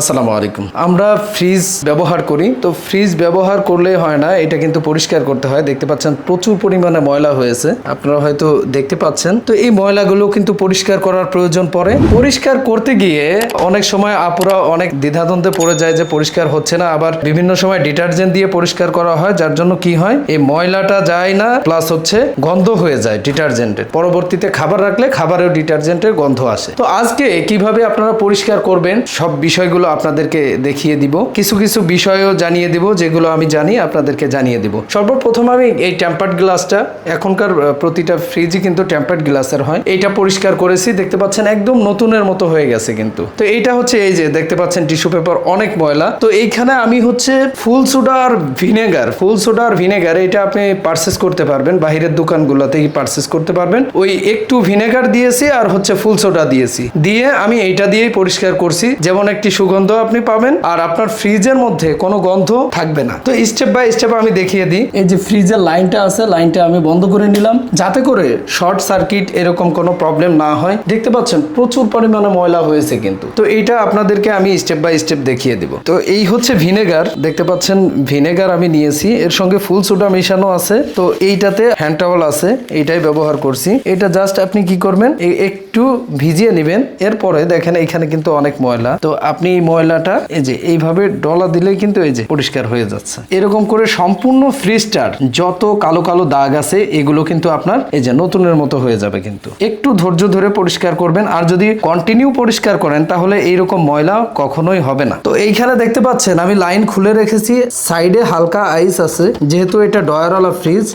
আসসালামু আলাইকুম। আমরা ফ্রিজ ব্যবহার করি, তো ফ্রিজ ব্যবহার করলে হয় না, এটা কিন্তু পরিষ্কার করতে হয়। দেখতে পাচ্ছেন প্রচুর পরিমাণে ময়লা হয়েছে। আপনারা হয়তো দেখতে পাচ্ছেন, তো এই ময়লাগুলো কিন্তু পরিষ্কার করার প্রয়োজন পড়ে। পরিষ্কার করতে গিয়ে অনেক সময় আপুরা অনেক দ্বিধাদ্বন্দ্বে পড়ে যায় যে পরিষ্কার হচ্ছে না। আবার বিভিন্ন সময় ডিটারজেন্ট দিয়ে পরিষ্কার করা হয়, যার জন্য কি হয়, এই ময়লাটা যায় না প্লাস হচ্ছে গন্ধ হয়ে যায় ডিটারজেন্টের। পরবর্তীতে খাবার রাখলে খাবারেও ডিটারজেন্টের গন্ধ আসে। তো আজকে কীভাবে আপনারা পরিষ্কার করবেন, সব বিষয়গুলো আপনাদেরকে দেখিয়ে দিব। কিছু কিছু বিষয়ও জানিয়ে দিব, যেগুলো আমি জানি, আপনাদেরকে জানিয়ে দিব। সর্বপ্রথম আমি এই টেম্পার্ড গ্লাসটা এখনকার প্রতিটা ফ্রিজই কিন্তু টেম্পার্ড গ্লাসের হয়। এইটা পরিষ্কার করেছি, দেখতে পাচ্ছেন একদম নতুনের মতো হয়ে গেছে কিন্তু। তো এইটা হচ্ছে এই যে, দেখতে পাচ্ছেন টিস্যু পেপার অনেক ময়লা। তো এইখানে আমি হচ্ছে ফুল সোডা আর ভিনেগার, ফুল সোডা আর ভিনেগার, এটা আপনি পারচেস করতে পারবেন। বাহিরের দোকানগুলোতেই পারচেস করতে পারবেন। ওই একটু ভিনেগার দিয়েছি আর হচ্ছে ফুল সোডা দিয়েছি। দিয়ে আমি এইটা দিয়েই পরিষ্কার করছি। যেমন একটি সুগন্ধ আপনি পাবেন আর আপনার ফ্রিজের মধ্যে কোনো গন্ধ থাকবে না। তো স্টেপ বাই স্টেপ আমি দেখিয়ে দিই। এই যে ফ্রিজের লাইনটা আছে, লাইনটা আমি বন্ধ করে নিলাম। যাতে করে শর্ট সার্কিট এরকম কোনো প্রবলেম না হয়। দেখতে পাচ্ছেন, প্রচুর পরিমাণে ময়লা হয়েছে কিন্তু। তো এইটা আপনাদেরকে আমি স্টেপ বাই স্টেপ দেখিয়ে দিব। তো এই হচ্ছে ভিনেগার। দেখতে পাচ্ছেন, ভিনেগার আমি নিয়েছি। এর সঙ্গে ফুল সোডা মেশানো আছে। তো এইটাতে হ্যান্ড টাওয়াল আছে। এইটাই ব্যবহার করছি। এটা জাস্ট আপনি কি করবেন? একটু ভিজিয়ে নেবেন। এরপরে দেখেন, এখানে কিন্তু অনেক ময়লা। তো আপনি ময়লাটা, এই যে এইভাবে ডলা দিলে কিন্তু এই যে পরিষ্কার হয়ে যাচ্ছে। এরকম করে সম্পূর্ণ ফ্রিজটার যত কালো কালো দাগ আছে, এগুলো কিন্তু আপনার এই যে নতুনের মতো হয়ে যাবে কিন্তু। একটু ধৈর্য ধরে পরিষ্কার করবেন, আর যদি কন্টিনিউ পরিষ্কার করেন, তাহলে এইরকম ময়লা কখনোই হবে না। তো এইখানে দেখতে পাচ্ছেন, আমি লাইন খুলে রেখেছি সাইডে হালকা আইস আছে, যেহেতু এটা ডয়ারওয়ালা ফ্রিজ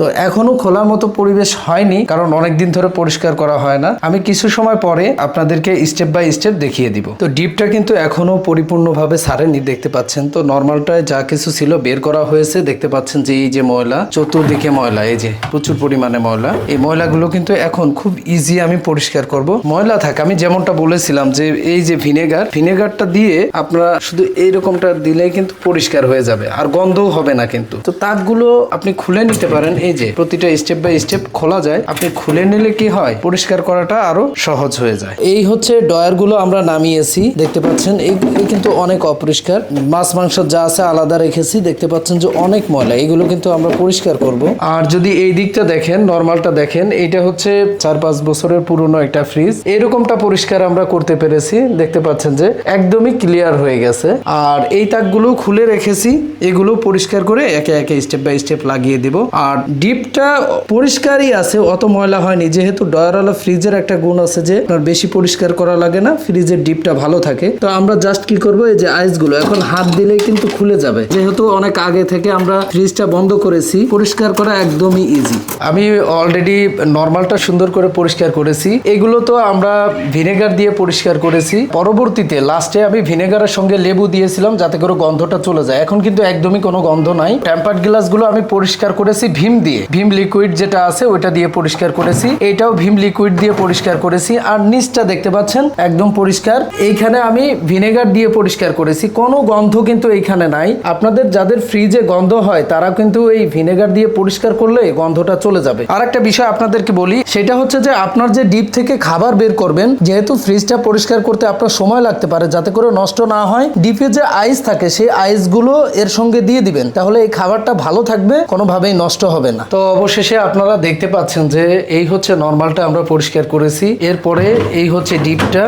তো এখনও খোলার মতো পরিবেশ হয়নি, কারণ অনেক দিন ধরে পরিষ্কার করা হয় না। আমি কিছু সময় পরে আপনাদেরকে স্টেপ বাই স্টেপ দেখিয়ে দিব। তো ডিপটা কিন্তু এখনও পরিপূর্ণভাবে সারেনি দেখতে পাচ্ছেন। তো নর্মালটায় যা কিছু ছিল বের করা হয়েছে, দেখতে পাচ্ছেন যে এই যে ময়লা, চতুর্দিকে ময়লা, এই যে প্রচুর পরিমাণে ময়লা। এই ময়লাগুলো কিন্তু এখন খুব ইজি আমি পরিষ্কার করব। ময়লা থাকে, আমি যেমনটা বলেছিলাম যে এই যে ভিনেগার, ভিনেগারটা দিয়ে আপনারা শুধু এইরকমটা দিলেই কিন্তু পরিষ্কার হয়ে যাবে, আর গন্ধও হবে না কিন্তু। তো তাকগুলো আপনি খুলে নিতে পারেন এই যে প্রতিটা স্টেপ বাই স্টেপ খোলা যায় আপনি খুলে নিলে কি হয়? পরিষ্কার করাটা আরও সহজ হয়ে যায়। এই হচ্ছে ডয়ারগুলো আমরা নামিয়েছি দেখতে পাচ্ছেন? এইগুলো কিন্তু অনেক অপরিষ্কার। মাছ মাংস যা আছে আলাদা রেখেছি দেখতে পাচ্ছেন যে অনেক ময়লা। এগুলো কিন্তু আমরা পরিষ্কার করব। আর যদি এই দিকটা দেখেন নর্মালটা দেখেন এইটা হচ্ছে চার পাঁচ বছরের পুরনো একটা ফ্রিজ এরকমটা পরিষ্কার আমরা করতে পেরেছি। দেখতে পাচ্ছেন যে একদমই ক্লিয়ার হয়ে গেছে। আর এই তাকগুলো খুলে রেখেছি। এগুলো পরিষ্কার করে একে একে স্টেপ বাই স্টেপ লাগিয়ে দিব। আর ডিপটা পরিষ্কারই আছে, অত ময়লা হয়নি। যেহেতু ডয়ারওয়ালা ফ্রিজের একটা গুণ আছে যে, আপনার বেশি পরিষ্কার করা লাগে না, ফ্রিজের ডিপটা ভালো থাকে। তো আমরা জাস্ট কি করব, এই যে আইসগুলো, এখন হাত দিলেই কিন্তু খুলে যাবে। যেহেতু অনেক আগে থেকে আমরা ফ্রিজটা বন্ধ করেছি, পরিষ্কার করা একদমই ইজি আমি অলরেডি নর্মালটা সুন্দর করে পরিষ্কার করেছি। এগুলো তো আমরা ভিনেগার দিয়ে পরিষ্কার করেছি। পরবর্তীতে লাস্টে আমি ভিনেগারের সঙ্গে লেবু দিয়েছিলাম, যাতে করে গন্ধটা চলে যায়। এখন কিন্তু একদমই কোনো গন্ধ নাই। টেম্পার্ড গ্লাসগুলো আমি পরিষ্কার করেছি, ভীম দিয়ে। ভীম লিকুইড যেটা আছে, ওইটা দিয়ে পরিষ্কার করেছি। এটাও ভীম লিকুইড দিয়ে পরিষ্কার করেছি। আর নিচটা দেখতে পাচ্ছেন, একদম পরিষ্কার। এইখানে আমি ভিনেগার দিয়ে পরিষ্কার করেছি। কোনো গন্ধ কিন্তু এইখানে নাই। আপনাদের যাদের ফ্রিজে গন্ধ হয়, তারা কিন্তু এই ভিনেগার দিয়ে পরিষ্কার করলে গন্ধটা চলে যাবে। আর একটা বিষয় আপনাদেরকে বলি, সেটা হচ্ছে যে আপনার যে ডিপ থেকে খাবার বের করবেন, যেহেতু ফ্রিজটা পরিষ্কার করতে আপনার সময় লাগতে পারে, যাতে করে নষ্ট না হয়, ডিপে যে আইস থাকে, সেই আইসগুলো এর সঙ্গে দিয়ে দিবেন। তাহলে এই খাবারটা ভালো থাকবে, কোনোভাবেই নষ্ট হবে না। তো অবশেষে আপনারা দেখতে পাচ্ছেন যে এই হচ্ছে নর্মালটা আমরা পরিষ্কার করেছি। এরপরে এই হচ্ছে ডিপটা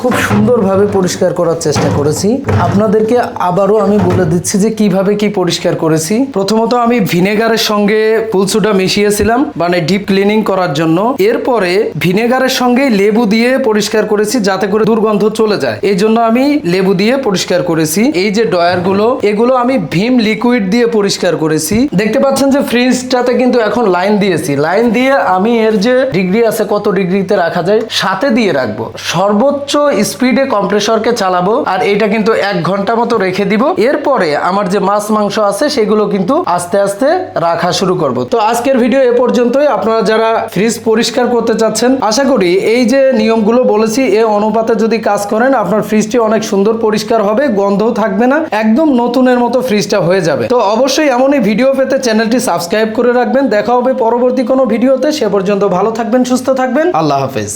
খুব সুন্দরভাবে পরিষ্কার করার চেষ্টা করেছি। আপনাদেরকে আবারও আমি বলে দিচ্ছি যে কীভাবে কি পরিষ্কার করেছি। প্রথমত আমি ভিনেগারের সঙ্গে ফুলসুটা মিশিয়েছিলাম মানে ডিপ ক্লিনিং করার জন্য। এরপরে ভিনেগারের সঙ্গে লেবু দিয়ে পরিষ্কার করেছি যাতে করে দুর্গন্ধ চলে যায়। এই জন্য আমি লেবু দিয়ে পরিষ্কার করেছি। এই যে ডয়ারগুলো এগুলো আমি ভীম লিকুইড দিয়ে পরিষ্কার করেছি। দেখতে পাচ্ছেন যে ফ্রিজটাতে কিন্তু এখন লাইন দিয়েছি। লাইন দিয়ে আমি এর যে ডিগ্রি আছে, কত ডিগ্রিতে রাখা যায়, সাথে দিয়ে রাখব। সর্বোচ্চ স্পিডে কম্প্রেসরকে চালাবো, আর এটা কিন্তু এক ঘণ্টা মতো রেখে দিব। এরপরে আমার যে মাছ মাংস আছে, সেগুলো কিন্তু আস্তে আস্তে রাখা শুরু করব। তো আজকের ভিডিও এ পর্যন্তই। আপনারা যারা ফ্রিজ পরিষ্কার করতে চাচ্ছেন, আশা করি এই যে নিয়মগুলো বলেছি, এ অনুপাতে যদি কাজ করেন, আপনার ফ্রিজটি অনেক সুন্দর পরিষ্কার হবে, গন্ধও থাকবে না, একদম নতুনের মতো ফ্রিজটা হয়ে যাবে। তো অবশ্যই এমনই ভিডিও পেতে চ্যানেলটি সাবস্ক্রাইব করে রাখবেন। দেখা হবে পরবর্তী কোনো ভিডিওতে। সে পর্যন্ত ভালো থাকবেন, সুস্থ থাকবেন। আল্লাহ হাফেজ।